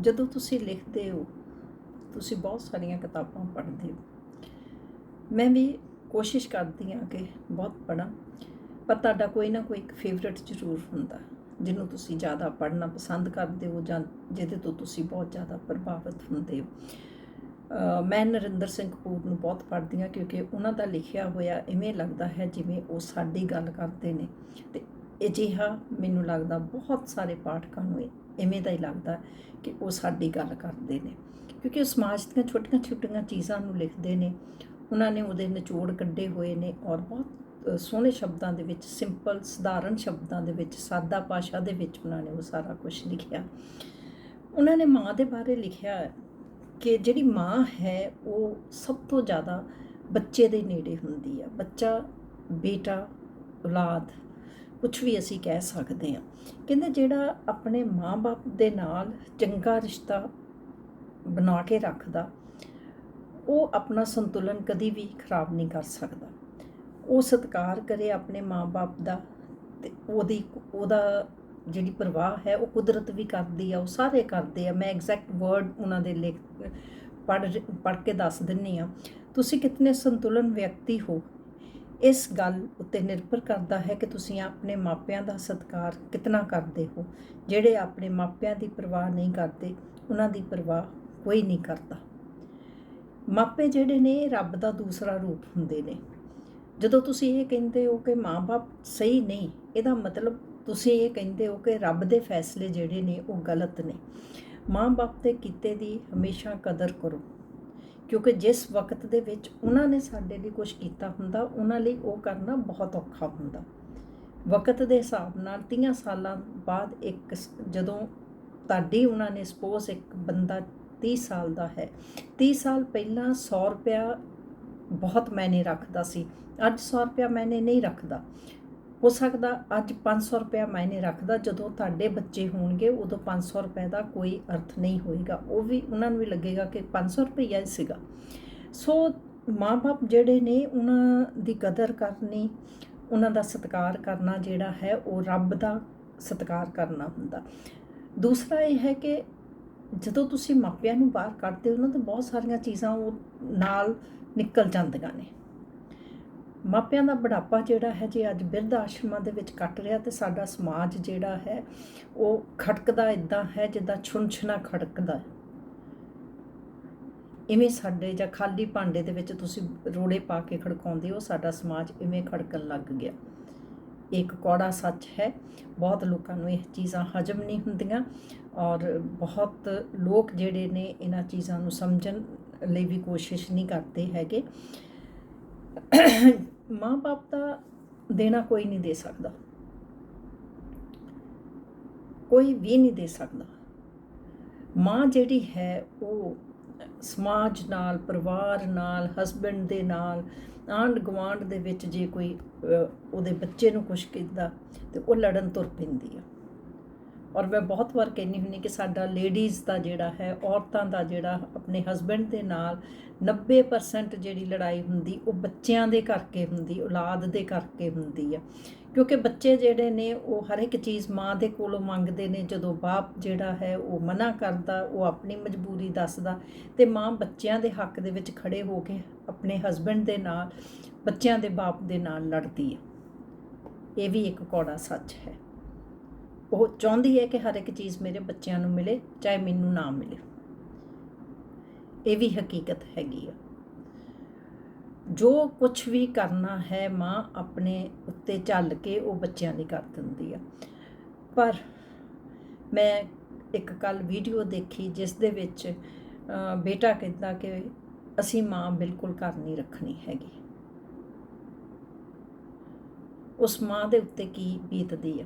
ਜਦੋਂ ਤੁਸੀਂ ਲਿਖਦੇ ਹੋ, ਤੁਸੀਂ ਬਹੁਤ ਸਾਰੀਆਂ ਕਿਤਾਬਾਂ ਪੜ੍ਹਦੇ ਹੋ। ਮੈਂ ਵੀ ਕੋਸ਼ਿਸ਼ ਕਰਦੀ ਹਾਂ ਕਿ ਬਹੁਤ ਪੜ੍ਹਾਂ, ਪਰ ਤੁਹਾਡਾ ਕੋਈ ਨਾ ਕੋਈ ਇੱਕ ਫੇਵਰਿਟ ਜ਼ਰੂਰ ਹੁੰਦਾ, ਜਿਹਨੂੰ ਤੁਸੀਂ ਜ਼ਿਆਦਾ ਪੜ੍ਹਨਾ ਪਸੰਦ ਕਰਦੇ ਹੋ ਜਾਂ ਜਿਹਦੇ ਤੋਂ ਤੁਸੀਂ ਬਹੁਤ ਜ਼ਿਆਦਾ ਪ੍ਰਭਾਵਿਤ ਹੁੰਦੇ ਹੋ। ਮੈਂ ਨਰਿੰਦਰ ਸਿੰਘ ਕਪੂਰ ਨੂੰ ਬਹੁਤ ਪੜ੍ਹਦੀ ਹਾਂ ਕਿਉਂਕਿ ਉਹਨਾਂ ਦਾ ਲਿਖਿਆ ਹੋਇਆ ਇਵੇਂ ਲੱਗਦਾ ਹੈ ਜਿਵੇਂ ਉਹ ਸਾਡੀ ਗੱਲ ਕਰਦੇ ਨੇ ਤੇ ਅਜਿਹਾ ਮੈਨੂੰ ਲੱਗਦਾ ਬਹੁਤ ਸਾਰੇ ਪਾਠਕਾਂ ਨੂੰ ਇਹ- ਇਵੇਂ ਦਾ ਹੀ ਲੱਗਦਾ ਕਿ ਉਹ ਸਾਡੀ ਗੱਲ ਕਰਦੇ ਨੇ। ਕਿਉਂਕਿ ਉਹ ਸਮਾਜ ਦੀਆਂ ਛੋਟੀਆਂ ਛੋਟੀਆਂ ਚੀਜ਼ਾਂ ਨੂੰ ਲਿਖਦੇ ਨੇ, ਉਹਨਾਂ ਨੇ ਉਹਦੇ ਨਿਚੋੜ ਕੱਢੇ ਹੋਏ ਨੇ ਔਰ ਬਹੁਤ ਸੋਹਣੇ ਸ਼ਬਦਾਂ ਦੇ ਵਿੱਚ ਸਿੰਪਲ ਸਧਾਰਨ ਸ਼ਬਦਾਂ ਦੇ ਵਿੱਚ, ਸਾਦਾ ਭਾਸ਼ਾ ਦੇ ਵਿੱਚ ਉਹਨਾਂ ਨੇ ਉਹ ਸਾਰਾ ਕੁਝ ਲਿਖਿਆ। ਉਹਨਾਂ ਨੇ ਮਾਂ ਦੇ ਬਾਰੇ ਲਿਖਿਆ ਕਿ ਜਿਹੜੀ ਮਾਂ ਹੈ, ਉਹ ਸਭ ਤੋਂ ਜ਼ਿਆਦਾ ਬੱਚੇ ਦੇ ਨੇੜੇ ਹੁੰਦੀ ਆ। ਬੱਚਾ, ਬੇਟਾ, ਔਲਾਦ ਕੁਝ ਵੀ ਅਸੀਂ ਕਹਿ ਸਕਦੇ ਹਾਂ। ਕਹਿੰਦੇ ਜਿਹੜਾ ਆਪਣੇ ਮਾਂ-ਬਾਪ ਦੇ ਨਾਲ ਚੰਗਾ ਰਿਸ਼ਤਾ ਬਣਾ ਕੇ ਰੱਖਦਾ, ਉਹ ਆਪਣਾ ਸੰਤੁਲਨ ਕਦੀ ਵੀ ਖਰਾਬ ਨਹੀਂ ਕਰ ਸਕਦਾ। ਉਹ ਸਤਿਕਾਰ ਕਰੇ ਆਪਣੇ ਮਾਂ-ਬਾਪ ਦਾ ਤੇ ਉਹਦੀ, ਉਹਦਾ ਜਿਹੜੀ ਪ੍ਰਵਾਹ ਹੈ, ਉਹ ਕੁਦਰਤ ਵੀ ਕਰਦੀ ਆ, ਉਹ ਸਾਰੇ ਕਰਦੇ ਆ। ਮੈਂ ਐਗਜ਼ੈਕਟ ਵਰਡ ਉਹਨਾਂ ਦੇ ਲਿਖ ਪੜ੍ਹ ਪੜ੍ਹ ਕੇ ਦੱਸ ਦਿੰਨੀ ਆ ਤੁਸੀਂ ਕਿਤਨੇ ਸੰਤੁਲਨ ਵਿਅਕਤੀ ਹੋ ਇਸ ਗੱਲ ਉੱਤੇ ਨਿਰਭਰ ਕਰਦਾ ਹੈ ਕਿ ਤੁਸੀਂ ਆਪਣੇ ਮਾਪਿਆਂ ਦਾ ਸਤਿਕਾਰ ਕਿਤਨਾ ਕਰਦੇ ਹੋ। ਜਿਹੜੇ ਆਪਣੇ ਮਾਪਿਆਂ ਦੀ ਪਰਵਾਹ ਨਹੀਂ ਕਰਦੇ, ਉਹਨਾਂ ਦੀ ਪਰਵਾਹ ਕੋਈ ਨਹੀਂ ਕਰਦਾ। ਮਾਪੇ ਜਿਹੜੇ ਨੇ, ਇਹ ਰੱਬ ਦਾ ਦੂਸਰਾ ਰੂਪ ਹੁੰਦੇ ਨੇ। ਜਦੋਂ ਤੁਸੀਂ ਇਹ ਕਹਿੰਦੇ ਹੋ ਕਿ ਮਾਪੇ ਸਹੀ ਨਹੀਂ, ਇਹਦਾ ਮਤਲਬ ਤੁਸੀਂ ਇਹ ਕਹਿੰਦੇ ਹੋ ਕਿ ਰੱਬ ਦੇ ਫੈਸਲੇ ਜਿਹੜੇ ਨੇ, ਉਹ ਗਲਤ ਨੇ। ਮਾਂ-ਬਾਪ ਦੇ ਕੀਤੇ ਦੀ ਹਮੇਸ਼ਾ ਕਦਰ ਕਰੋ। ਕਿਉਂਕਿ ਜਿਸ ਵਕਤ ਦੇ ਵਿੱਚ ਉਹਨਾਂ ਨੇ ਸਾਡੇ ਲਈ ਕੁਝ ਕੀਤਾ ਹੁੰਦਾ, ਉਹਨਾਂ ਲਈ ਉਹ ਕਰਨਾ ਬਹੁਤ ਔਖਾ ਹੁੰਦਾ। ਵਕਤ ਦੇ ਹਿਸਾਬ ਨਾਲ 30 ਸਾਲਾਂ ਬਾਅਦ ਇੱਕ ਜਦੋਂ ਤੁਹਾਡੀ ਉਹਨਾਂ ਨੇ ਸਪੋਜ਼ ਇੱਕ ਬੰਦਾ 30 ਸਾਲ ਦਾ ਹੈ 30 ਸਾਲ ਪਹਿਲਾਂ 100 ਰੁਪਿਆ ਬਹੁਤ ਮੈਨੇ ਰੱਖਦਾ ਸੀ। ਅੱਜ 100 ਰੁਪਿਆ ਮੈਨੇ ਨਹੀਂ ਰੱਖਦਾ। ਹੋ ਸਕਦਾ ਅੱਜ 500 ਰੁਪਿਆ ਮਾਇਨੇ ਰੱਖਦਾ, ਜਦੋਂ ਤੁਹਾਡੇ ਬੱਚੇ ਹੋਣਗੇ, ਉਦੋਂ 500 ਰੁਪਏ ਦਾ ਕੋਈ ਅਰਥ ਨਹੀਂ ਹੋਏਗਾ। ਉਹ ਵੀ, ਉਹਨਾਂ ਨੂੰ ਵੀ ਲੱਗੇਗਾ ਕਿ 500 ਰੁਪਈਆ ਹੀ ਸੀਗਾ। ਸੋ ਮਾਪੇ ਜਿਹੜੇ ਨੇ, ਉਹਨਾਂ ਦੀ ਕਦਰ ਕਰਨੀ, ਉਹਨਾਂ ਦਾ ਸਤਿਕਾਰ ਕਰਨਾ ਜਿਹੜਾ ਹੈ, ਉਹ ਰੱਬ ਦਾ ਸਤਿਕਾਰ ਕਰਨਾ ਹੁੰਦਾ। ਦੂਸਰਾ ਇਹ ਹੈ ਕਿ ਜਦੋਂ ਤੁਸੀਂ ਮਾਪਿਆਂ ਨੂੰ ਬਾਹਰ ਕੱਢਦੇ ਹੋ ਨਾ ਤਾਂ ਬਹੁਤ ਸਾਰੀਆਂ ਚੀਜ਼ਾਂ ਉਹ ਨਾਲ ਨਿਕਲ ਜਾਂਦੀਆਂ ਨੇ। ਮਾਪਿਆਂ ਦਾ ਬੁਢਾਪਾ ਜਿਹੜਾ ਹੈ ਜੇ ਅੱਜ ਬਿਰਧ ਆਸ਼ਰਮਾਂ ਦੇ ਵਿੱਚ ਕੱਟ ਰਿਹਾ ਤੇ ਸਾਡਾ ਸਮਾਜ ਜਿਹੜਾ ਹੈ, ਉਹ ਖੜਕਦਾ ਇਦਾਂ ਹੈ ਜਿੱਦਾਂ ਛੁੰਛਣਾ ਖੜਕਦਾ ਇਵੇਂ ਸਾਡੇ ਜਾਂ ਖਾਲੀ ਭਾਂਡੇ ਦੇ ਵਿੱਚ ਤੁਸੀਂ ਰੋੜੇ ਪਾ ਕੇ ਖੜਕਾਉਂਦੇ ਹੋ, ਸਾਡਾ ਸਮਾਜ ਇਵੇਂ ਖੜਕਣ ਲੱਗ ਗਿਆ। ਇੱਕ ਕੌੜਾ ਸੱਚ ਹੈ, ਬਹੁਤ ਲੋਕਾਂ ਨੂੰ ਇਹ ਚੀਜ਼ਾਂ ਹਜਮ ਨਹੀਂ ਹੁੰਦੀਆਂ ਔਰ ਬਹੁਤ ਲੋਕ ਜਿਹੜੇ ਨੇ ਇਹਨਾਂ ਚੀਜ਼ਾਂ ਨੂੰ ਸਮਝਣ ਲਈ ਵੀ ਕੋਸ਼ਿਸ਼ ਨਹੀਂ ਕਰਦੇ ਹੈਗੇ। ਮਾਂ-ਬਾਪ ਦਾ ਦੇਣਾ ਕੋਈ ਨਹੀਂ ਦੇ ਸਕਦਾ। ਕੋਈ ਵੀ ਨਹੀਂ ਦੇ ਸਕਦਾ। ਮਾਂ ਜਿਹੜੀ ਹੈ, ਉਹ ਸਮਾਜ ਨਾਲ, ਪਰਿਵਾਰ ਨਾਲ ਹਸਬੰਡ ਦੇ ਨਾਲ ਆਂਢ ਗੁਆਂਢ ਦੇ ਵਿੱਚ ਜੇ ਕੋਈ ਉਹਦੇ ਬੱਚੇ ਨੂੰ ਕੁਝ ਕਹਿੰਦਾ, ਤੇ ਉਹ ਲੜਨ ਤੁਰ ਪੈਂਦੀ ਆ। ਔਰ ਮੈਂ ਬਹੁਤ ਵਾਰ ਕਹਿੰਦੀ ਹੁੰਦੀ ਕਿ ਸਾਡਾ ਲੇਡੀਜ਼ ਦਾ ਜਿਹੜਾ ਹੈ, ਔਰਤਾਂ ਦਾ ਜਿਹੜਾ ਆਪਣੇ ਹਸਬੰਡ ਦੇ ਨਾਲ 90% ਜਿਹੜੀ ਲੜਾਈ ਹੁੰਦੀ, ਉਹ ਬੱਚਿਆਂ ਦੇ ਕਰਕੇ ਹੁੰਦੀ, ਔਲਾਦ ਦੇ ਕਰਕੇ ਹੁੰਦੀ ਆ। ਕਿਉਂਕਿ ਬੱਚੇ ਜਿਹੜੇ ਨੇ, ਉਹ ਹਰ ਇੱਕ ਚੀਜ਼ ਮਾਂ ਦੇ ਕੋਲੋਂ ਮੰਗਦੇ ਨੇ, ਜਦੋਂ ਬਾਪ ਜਿਹੜਾ ਹੈ, ਉਹ ਮਨਾ ਕਰਦਾ, ਉਹ ਆਪਣੀ ਮਜਬੂਰੀ ਦੱਸਦਾ ਤੇ ਮਾਂ ਬੱਚਿਆਂ ਦੇ ਹੱਕ ਦੇ ਵਿੱਚ ਖੜੇ ਹੋ ਕੇ ਆਪਣੇ ਹਸਬੰਡ ਦੇ ਨਾਲ, ਬੱਚਿਆਂ ਦੇ ਬਾਪ ਦੇ ਨਾਲ ਲੜਦੀ ਹੈ ਇਹ ਵੀ ਇੱਕ ਕੌੜਾ ਸੱਚ ਹੈ। ਉਹ ਚਾਹੁੰਦੀ ਹੈ ਕਿ ਹਰ ਇੱਕ ਚੀਜ਼ ਮੇਰੇ ਬੱਚਿਆਂ ਨੂੰ ਮਿਲੇ, ਚਾਹੇ ਮੈਨੂੰ ਨਾ ਮਿਲੇ। ਇਹ ਵੀ ਹਕੀਕਤ ਹੈਗੀ ਆ। ਜੋ ਕੁਝ ਵੀ ਕਰਨਾ ਹੈ, ਮਾਂ ਆਪਣੇ ਉੱਤੇ ਚੱਲ ਕੇ ਉਹ ਬੱਚਿਆਂ ਲਈ ਕਰ ਦਿੰਦੀ ਆ। ਪਰ ਮੈਂ ਇੱਕ ਕੱਲ ਵੀਡੀਓ ਦੇਖੀ ਜਿਸ ਦੇ ਵਿੱਚ ਬੇਟਾ ਕਹਿੰਦਾ ਕਿ ਅਸੀਂ ਮਾਂ ਬਿਲਕੁਲ ਘਰ ਨਹੀਂ ਰੱਖਣੀ ਹੈਗੀ। ਉਸ ਮਾਂ ਦੇ ਉੱਤੇ ਕੀ ਬੀਤਦੀ ਆ?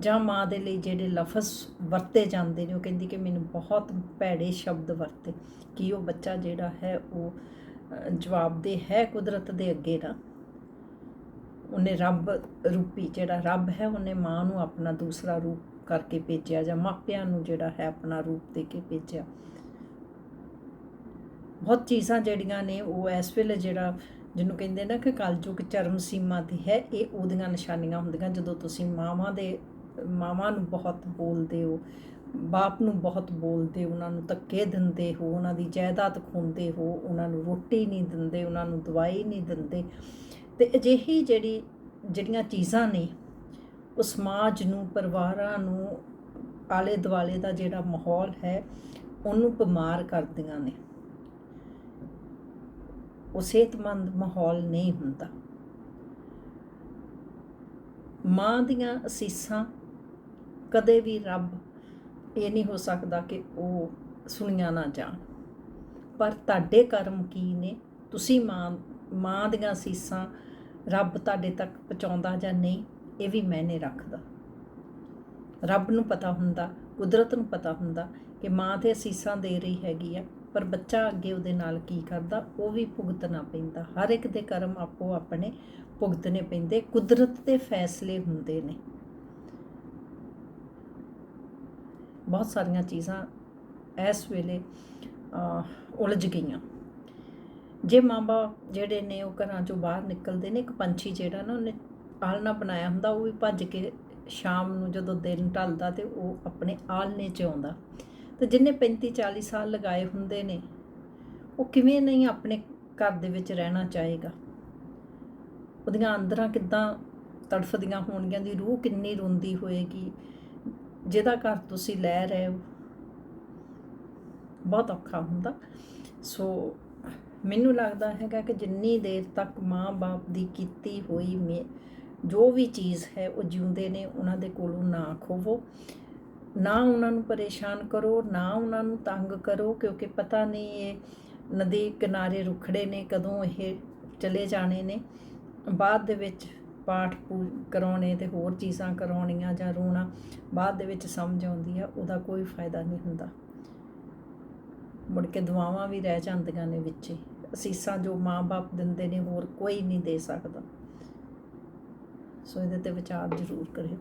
ਜਾਂ ਮਾਂ ਦੇ ਲਈ ਜਿਹੜੇ ਲਫ਼ਜ਼ ਵਰਤੇ ਜਾਂਦੇ ਨੇ ਉਹ ਕਹਿੰਦੀ ਕਿ ਮੈਨੂੰ ਬਹੁਤ ਭੈੜੇ ਸ਼ਬਦ ਵਰਤੇ ਕਿ ਉਹ ਬੱਚਾ ਜਿਹੜਾ ਹੈ ਉਹ ਅ, ਜਵਾਬਦੇਹ ਹੈ ਕੁਦਰਤ ਦੇ ਅੱਗੇ ਨਾ। ਉਹਨੇ ਰੱਬ ਰੂਪੀ ਜਿਹੜਾ ਰੱਬ ਹੈ ਉਹਨੇ ਮਾਂ ਨੂੰ ਆਪਣਾ ਦੂਸਰਾ ਰੂਪ ਕਰਕੇ ਭੇਜਿਆ ਜਾਂ ਮਾਪਿਆਂ ਨੂੰ ਜਿਹੜਾ ਹੈ ਆਪਣਾ ਰੂਪ ਦੇ ਕੇ ਭੇਜਿਆ। ਬਹੁਤ ਚੀਜ਼ਾਂ ਜਿਹੜੀਆਂ ਨੇ ਉਹ ਇਸ ਵੇਲੇ ਜਿਹੜਾ ਜਿਹਨੂੰ ਕਹਿੰਦੇ ਨਾ ਕਿ ਕਲਯੁਗ ਚਰਮ ਸੀਮਾ ਤੇ ਹੈ ਇਹ ਉਹਦੀਆਂ ਨਿਸ਼ਾਨੀਆਂ ਹੁੰਦੀਆਂ ਜਦੋਂ ਤੁਸੀਂ ਮਾਵਾਂ ਦੇ ਮਾਵਾਂ ਨੂੰ ਬਹੁਤ ਬੋਲਦੇ ਹੋ, ਬਾਪ ਨੂੰ ਬਹੁਤ ਬੋਲਦੇ ਉਹਨਾਂ ਨੂੰ ਧੱਕੇ ਦਿੰਦੇ ਹੋ, ਉਹਨਾਂ ਦੀ ਜਾਇਦਾਦ ਖੋਂਦੇ ਹੋ, ਉਹਨਾਂ ਨੂੰ ਰੋਟੀ ਨਹੀਂ ਦਿੰਦੇ, ਉਹਨਾਂ ਨੂੰ ਦਵਾਈ ਨਹੀਂ ਦਿੰਦੇ। ਤੇ ਅਜਿਹੀ ਜਿਹੜੀ, ਜਿਹੜੀਆਂ ਚੀਜ਼ਾਂ ਨੇ, ਉਹ ਸਮਾਜ ਨੂੰ, ਪਰਿਵਾਰਾਂ ਨੂੰ ਆਲੇ ਦੁਆਲੇ ਦਾ ਜਿਹੜਾ ਮਾਹੌਲ ਹੈ, ਉਹਨੂੰ ਬਿਮਾਰ ਕਰਦੀਆਂ ਨੇ। ਉਹ ਸਿਹਤਮੰਦ ਮਾਹੌਲ ਨਹੀਂ ਹੁੰਦਾ। ਮਾਂ ਦੀਆਂ ਅਸੀਸਾਂ ਕਦੇ ਵੀ ਰੱਬ ਇਹ ਨਹੀਂ ਹੋ ਸਕਦਾ ਕਿ ਉਹ ਸੁਣੀਆਂ ਨਾ ਜਾਣ। ਪਰ ਤੁਹਾਡੇ ਕਰਮ ਕੀ ਨੇ? ਤੁਸੀਂ ਮਾਂ ਮਾਂ ਦੀਆਂ ਅਸੀਸਾਂ ਰੱਬ ਤੁਹਾਡੇ ਤੱਕ ਪਹੁੰਚਾਉਂਦਾ ਜਾਂ ਨਹੀਂ, ਇਹ ਵੀ ਮੈਨੇ ਰੱਖਦਾ। ਰੱਬ ਨੂੰ ਪਤਾ ਹੁੰਦਾ, ਕੁਦਰਤ ਨੂੰ ਪਤਾ ਹੁੰਦਾ ਕਿ ਮਾਂ ਤੇ ਅਸੀਸਾਂ ਦੇ ਰਹੀ ਹੈਗੀ ਆ, ਪਰ ਬੱਚਾ ਅੱਗੇ ਉਹਦੇ ਨਾਲ ਕੀ ਕਰਦਾ? ਉਹ ਵੀ ਭੁਗਤਣਾ ਪੈਂਦਾ। ਹਰ ਇੱਕ ਦੇ ਕਰਮ ਆਪੋ ਆਪਣੇ ਭੁਗਤਣੇ ਪੈਂਦੇ। ਕੁਦਰਤ ਦੇ ਫੈਸਲੇ ਹੁੰਦੇ ਨੇ। ਬਹੁਤ ਸਾਰੀਆਂ ਚੀਜ਼ਾਂ ਇਸ ਵੇਲੇ ਉਲਝ ਗਈਆਂ। ਜੇ ਮਾਂ-ਬਾਪ ਜਿਹੜੇ ਨੇ ਉਹ ਘਰਾਂ ਚੋਂ ਬਾਹਰ ਨਿਕਲਦੇ ਨੇ, ਇੱਕ ਪੰਛੀ ਜਿਹੜਾ ਨਾ ਉਹਨੇ ਆਲਣਾ ਬਣਾਇਆ ਹੁੰਦਾ, ਉਹ ਵੀ ਭੱਜ ਕੇ ਸ਼ਾਮ ਨੂੰ ਜਦੋਂ ਦਿਨ ਢਲਦਾ ਤੇ ਉਹ ਆਪਣੇ ਆਲਣੇ 'ਚ ਆਉਂਦਾ। ਤੇ ਜਿੰਨੇ 35 40 ਸਾਲ ਲਗਾਏ ਹੁੰਦੇ ਨੇ, ਉਹ ਕਿਵੇਂ ਨਹੀਂ ਆਪਣੇ ਘਰ ਦੇ ਵਿੱਚ ਰਹਿਣਾ ਚਾਹੇਗਾ? ਉਹਦੀਆਂ ਅੰਦਰਾਂ ਕਿੱਦਾਂ ਤੜਫਦੀਆਂ ਹੋਣਗੀਆਂ ਦੀ ਰੂਹ ਕਿੰਨੀ ਰੋਂਦੀ ਹੋਏਗੀ? ਜਿਹਦਾ ਘਰ ਤੁਸੀਂ ਲੈ ਰਹੇ ਹੋ। ਬਹੁਤ ਔਖਾ ਹੁੰਦਾ। ਸੋ ਮੈਨੂੰ ਲੱਗਦਾ ਹੈਗਾ ਕਿ ਜਿੰਨੀ ਦੇਰ ਤੱਕ ਮਾਂ-ਬਾਪ ਦੀ ਕੀਤੀ ਹੋਈ ਮੇ, ਜੋ ਵੀ ਚੀਜ਼ ਹੈ, ਉਹ ਜਿਉਂਦੇ ਨੇ, ਉਹਨਾਂ ਦੇ ਕੋਲੋਂ ਨਾ ਖੋਵੋ। ਨਾ ਉਹਨਾਂ ਨੂੰ ਪਰੇਸ਼ਾਨ ਕਰੋ, ਨਾ ਉਹਨਾਂ ਨੂੰ ਤੰਗ ਕਰੋ, ਕਿਉਂਕਿ ਪਤਾ ਨਹੀਂ ਇਹ ਨਦੀ ਕਿਨਾਰੇ ਰੁਖੜੇ ਨੇ, ਕਦੋਂ ਇਹ ਚਲੇ ਜਾਣੇ ਨੇ। ਬਾਅਦ ਦੇ ਵਿੱਚ ਪਾਠ ਪੂ, ਕਰਾਉਣੇ ਤੇ ਹੋਰ ਚੀਜ਼ਾਂ ਕਰਾਉਣੀਆਂ ਜਾਂ ਰੋਣਾ ਬਾਅਦ ਦੇ ਵਿੱਚ ਸਮਝ ਆਉਂਦੀ ਆ, ਉਹਦਾ ਕੋਈ ਫਾਇਦਾ ਨਹੀਂ ਹੁੰਦਾ। ਮੁੜ ਕੇ ਦੁਆਵਾਂ ਵੀ ਰਹਿ ਜਾਂਦੀਆਂ ਨੇ ਵਿੱਚ ਅਸੀਸਾਂ ਜੋ ਮਾਂ-ਬਾਪ ਦਿੰਦੇ ਨੇ ਹੋਰ ਕੋਈ ਨਹੀਂ ਦੇ ਸਕਦਾ। ਸੋ ਇਹਦੇ ਤੇ ਵਿਚਾਰ ਜ਼ਰੂਰ ਕਰਿਓ।